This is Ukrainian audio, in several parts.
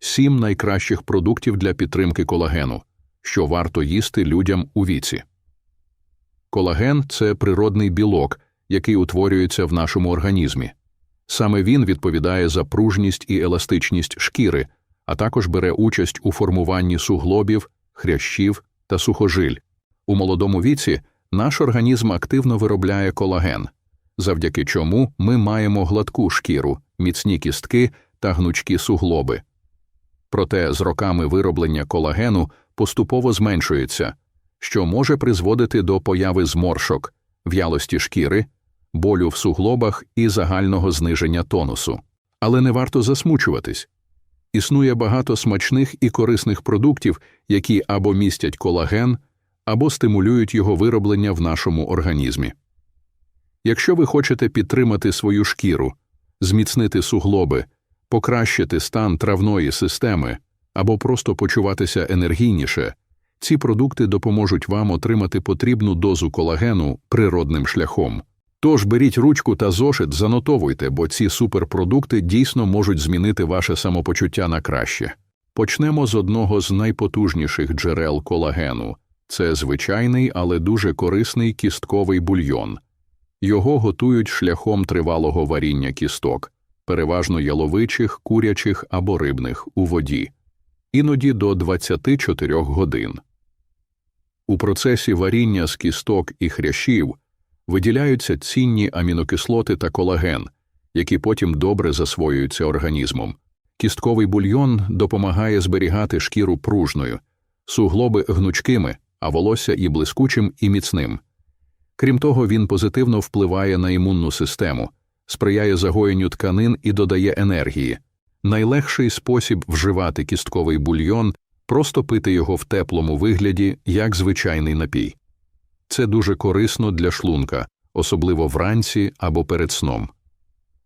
сім найкращих продуктів для підтримки колагену, що варто їсти людям у віці. Колаген це природний білок, який утворюється в нашому організмі. Саме він відповідає за пружність і еластичність шкіри, а також бере участь у формуванні суглобів, хрящів та сухожиль. У молодому віці наш організм активно виробляє колаген, завдяки чому ми маємо гладку шкіру, міцні кістки та гнучкі суглоби. Проте з роками вироблення колагену поступово зменшується, що може призводити до появи зморшок, в'ялості шкіри, болю в суглобах і загального зниження тонусу. Але не варто засмучуватись. Існує багато смачних і корисних продуктів, які або містять колаген, або стимулюють його вироблення в нашому організмі. Якщо ви хочете підтримати свою шкіру, зміцнити суглоби, покращити стан травної системи або просто почуватися енергійніше, ці продукти допоможуть вам отримати потрібну дозу колагену природним шляхом. Тож беріть ручку та зошит, занотовуйте, бо ці суперпродукти дійсно можуть змінити ваше самопочуття на краще. Почнемо з одного з найпотужніших джерел колагену це звичайний, але дуже корисний кістковий бульйон. Його готують шляхом тривалого варіння кісток, переважно яловичих, курячих або рибних у воді, іноді до 24 годин. У процесі варіння з кісток і хрящів виділяються цінні амінокислоти та колаген, які потім добре засвоюються організмом. Кістковий бульйон допомагає зберігати шкіру пружною, суглоби гнучкими, а волосся і блискучим і міцним. Крім того, він позитивно впливає на імунну систему, сприяє загоєнню тканин і додає енергії. Найлегший спосіб вживати кістковий бульйон просто пити його в теплому вигляді, як звичайний напій. Це дуже корисно для шлунка, особливо вранці або перед сном.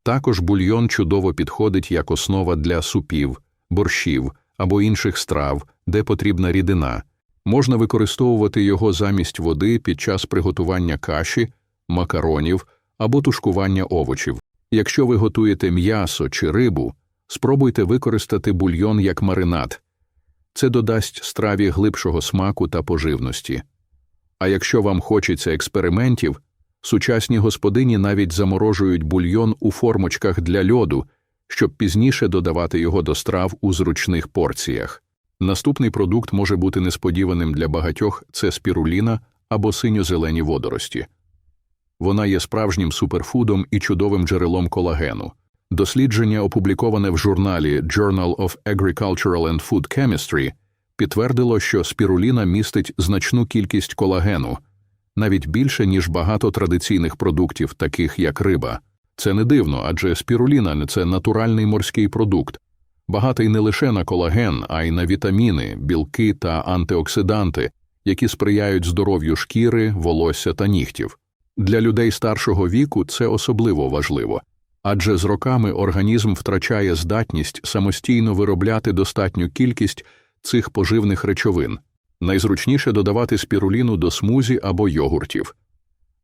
Також бульйон чудово підходить як основа для супів, борщів або інших страв, де потрібна рідина. Можна використовувати його замість води під час приготування каші, макаронів або тушкування овочів. Якщо ви готуєте м'ясо чи рибу, спробуйте використати бульйон як маринад. Це додасть страві глибшого смаку та поживності. А якщо вам хочеться експериментів, сучасні господині навіть заморожують бульйон у формочках для льоду, щоб пізніше додавати його до страв у зручних порціях. Наступний продукт може бути несподіваним для багатьох це спіруліна або синьо-зелені водорості. Вона є справжнім суперфудом і чудовим джерелом колагену. Дослідження, опубліковане в журналі Journal of Agricultural and Food Chemistry, підтвердило, що спіруліна містить значну кількість колагену, навіть більше, ніж багато традиційних продуктів, таких як риба. Це не дивно, адже спіруліна це натуральний морський продукт, багатий не лише на колаген, а й на вітаміни, білки та антиоксиданти, які сприяють здоров'ю шкіри, волосся та нігтів. Для людей старшого віку це особливо важливо, адже з роками організм втрачає здатність самостійно виробляти достатню кількість цих поживних речовин. Найзручніше додавати спіруліну до смузі або йогуртів.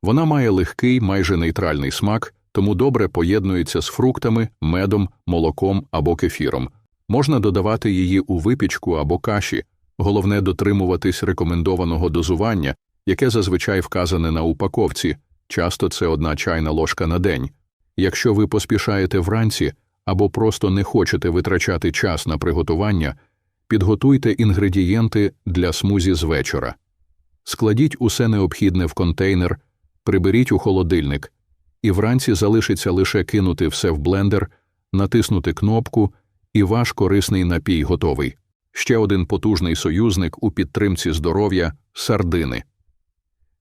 Вона має легкий, майже нейтральний смак, тому добре поєднується з фруктами, медом, молоком або кефіром. Можна додавати її у випічку або каші, головне дотримуватись рекомендованого дозування, яке зазвичай вказане на упаковці, часто це одна чайна ложка на день. Якщо ви поспішаєте вранці або просто не хочете витрачати час на приготування, підготуйте інгредієнти для смузі з вечора. Складіть усе необхідне в контейнер, приберіть у холодильник, і вранці залишиться лише кинути все в блендер, натиснути кнопку, і ваш корисний напій готовий. Ще один потужний союзник у підтримці здоров'я сардини.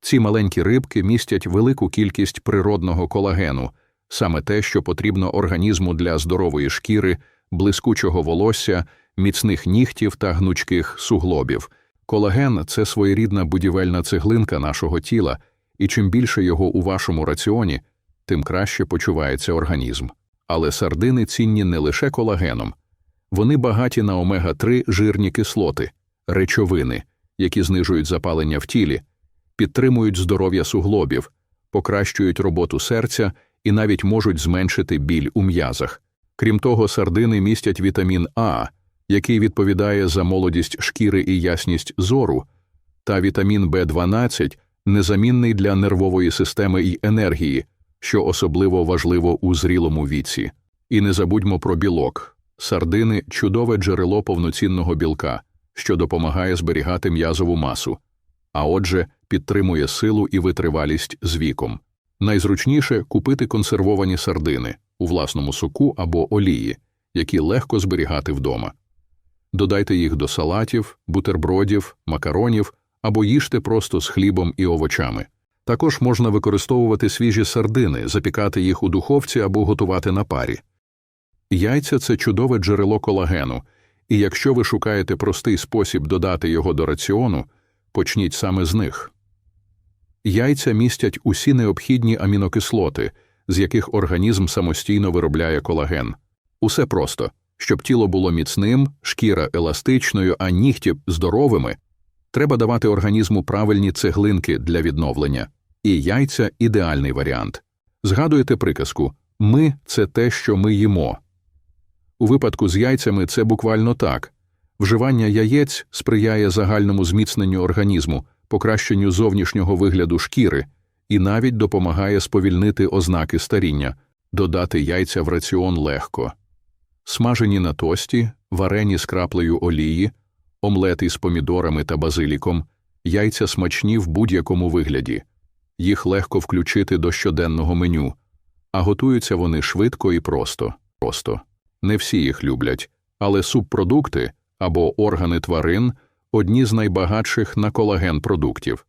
Ці маленькі рибки містять велику кількість природного колагену, саме те, що потрібно організму для здорової шкіри, блискучого волосся, міцних нігтів та гнучких суглобів. Колаген це своєрідна будівельна цеглинка нашого тіла, і чим більше його у вашому раціоні, тим краще почувається організм. Але сардини цінні не лише колагеном, вони багаті на омега 3 жирні кислоти, речовини, які знижують запалення в тілі, підтримують здоров'я суглобів, покращують роботу серця і навіть можуть зменшити біль у м'язах. Крім того, сардини містять вітамін А, який відповідає за молодість шкіри і ясність зору, та вітамін В12 незамінний для нервової системи і енергії, що особливо важливо у зрілому віці. І не забудьмо про білок. Сардини чудове джерело повноцінного білка, що допомагає зберігати м'язову масу, а отже, підтримує силу і витривалість з віком. Найзручніше купити консервовані сардини у власному соку або олії, які легко зберігати вдома. Додайте їх до салатів, бутербродів, макаронів або їжте просто з хлібом і овочами. Також можна використовувати свіжі сардини, запікати їх у духовці або готувати на парі. Яйця це чудове джерело колагену, і якщо ви шукаєте простий спосіб додати його до раціону, почніть саме з них. Яйця містять усі необхідні амінокислоти, з яких організм самостійно виробляє колаген. Усе просто, щоб тіло було міцним, шкіра еластичною, а нігті здоровими, треба давати організму правильні цеглинки для відновлення, і яйця ідеальний варіант. Згадуєте приказку ми це те, що ми їмо. У випадку з яйцями це буквально так вживання яєць сприяє загальному зміцненню організму, покращенню зовнішнього вигляду шкіри і навіть допомагає сповільнити ознаки старіння, додати яйця в раціон легко. Смажені на тості, варені з краплею олії, омлети з помідорами та базиліком, яйця смачні в будь-якому вигляді, їх легко включити до щоденного меню, а готуються вони швидко і просто. просто. Не всі їх люблять, але субпродукти або органи тварин одні з найбагатших на колаген продуктів.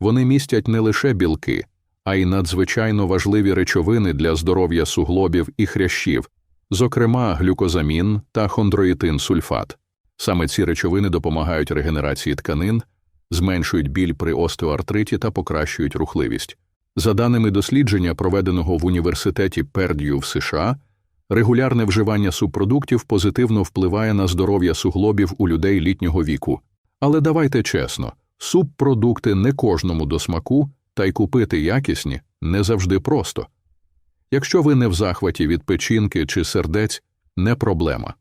Вони містять не лише білки, а й надзвичайно важливі речовини для здоров'я суглобів і хрящів, зокрема глюкозамін та хондроїтин сульфат. Саме ці речовини допомагають регенерації тканин, зменшують біль при остеоартриті та покращують рухливість. За даними дослідження, проведеного в університеті Перд'ю в США, регулярне вживання субпродуктів позитивно впливає на здоров'я суглобів у людей літнього віку. Але давайте чесно, субпродукти не кожному до смаку, та й купити якісні не завжди просто. Якщо ви не в захваті від печінки чи сердець, не проблема.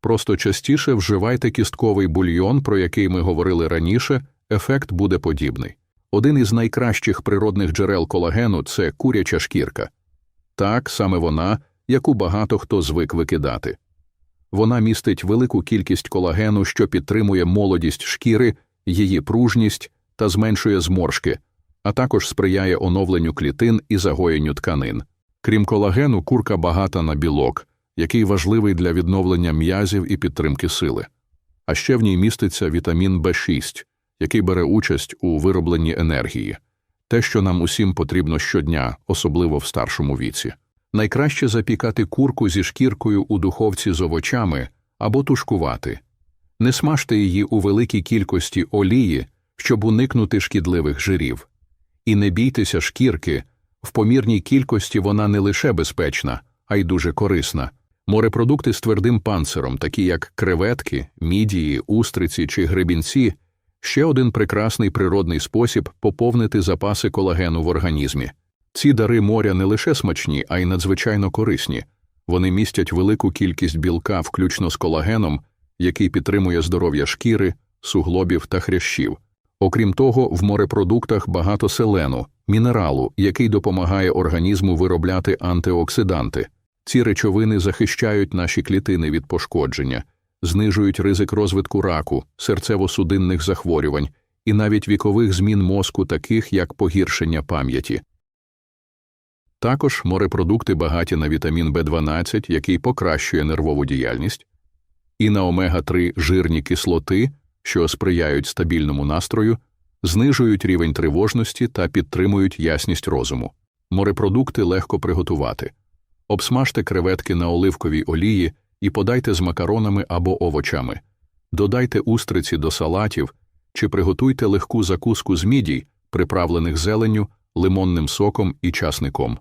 Просто частіше вживайте кістковий бульйон, про який ми говорили раніше, ефект буде подібний. Один із найкращих природних джерел колагену це куряча шкірка. Так, саме вона, яку багато хто звик викидати. Вона містить велику кількість колагену, що підтримує молодість шкіри, її пружність та зменшує зморшки, а також сприяє оновленню клітин і загоєнню тканин. Крім колагену, курка багата на білок, який важливий для відновлення м'язів і підтримки сили. А ще в ній міститься вітамін В6, який бере участь у виробленні енергії, те, що нам усім потрібно щодня, особливо в старшому віці. Найкраще запікати курку зі шкіркою у духовці з овочами або тушкувати. Не смажте її у великій кількості олії, щоб уникнути шкідливих жирів. І не бійтеся шкірки, в помірній кількості вона не лише безпечна, а й дуже корисна. Морепродукти з твердим панциром, такі як креветки, мідії, устриці чи гребінці, ще один прекрасний природний спосіб поповнити запаси колагену в організмі. Ці дари моря не лише смачні, а й надзвичайно корисні. Вони містять велику кількість білка, включно з колагеном, який підтримує здоров'я шкіри, суглобів та хрящів. Окрім того, в морепродуктах багато селену, мінералу, який допомагає організму виробляти антиоксиданти. Ці речовини захищають наші клітини від пошкодження, знижують ризик розвитку раку, серцево-судинних захворювань і навіть вікових змін мозку, таких як погіршення пам'яті. Також морепродукти багаті на вітамін В12, який покращує нервову діяльність, і на омега 3 жирні кислоти, що сприяють стабільному настрою, знижують рівень тривожності та підтримують ясність розуму. Морепродукти легко приготувати. Обсмажте креветки на оливковій олії і подайте з макаронами або овочами, додайте устриці до салатів чи приготуйте легку закуску з мідій, приправлених зеленню, лимонним соком і часником.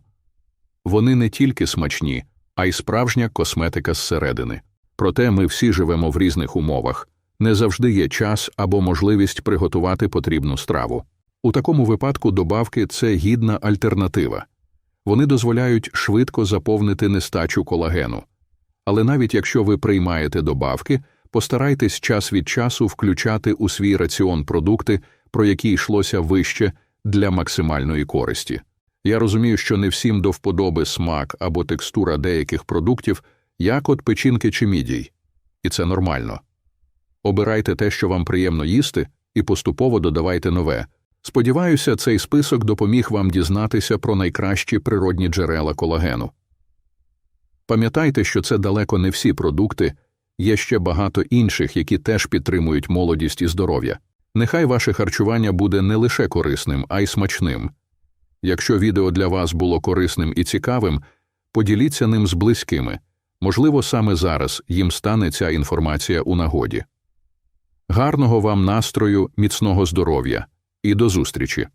Вони не тільки смачні, а й справжня косметика зсередини. Проте ми всі живемо в різних умовах, не завжди є час або можливість приготувати потрібну страву. У такому випадку добавки це гідна альтернатива. Вони дозволяють швидко заповнити нестачу колагену. Але навіть якщо ви приймаєте добавки, постарайтесь час від часу включати у свій раціон продукти, про які йшлося вище для максимальної користі. Я розумію, що не всім до вподоби смак або текстура деяких продуктів, як от печінки чи мідій, і це нормально. Обирайте те, що вам приємно їсти, і поступово додавайте нове. Сподіваюся, цей список допоміг вам дізнатися про найкращі природні джерела колагену. Пам'ятайте, що це далеко не всі продукти, є ще багато інших, які теж підтримують молодість і здоров'я. Нехай ваше харчування буде не лише корисним, а й смачним. Якщо відео для вас було корисним і цікавим, поділіться ним з близькими. Можливо, саме зараз їм стане ця інформація у нагоді. Гарного вам настрою, міцного здоров'я і до зустрічі!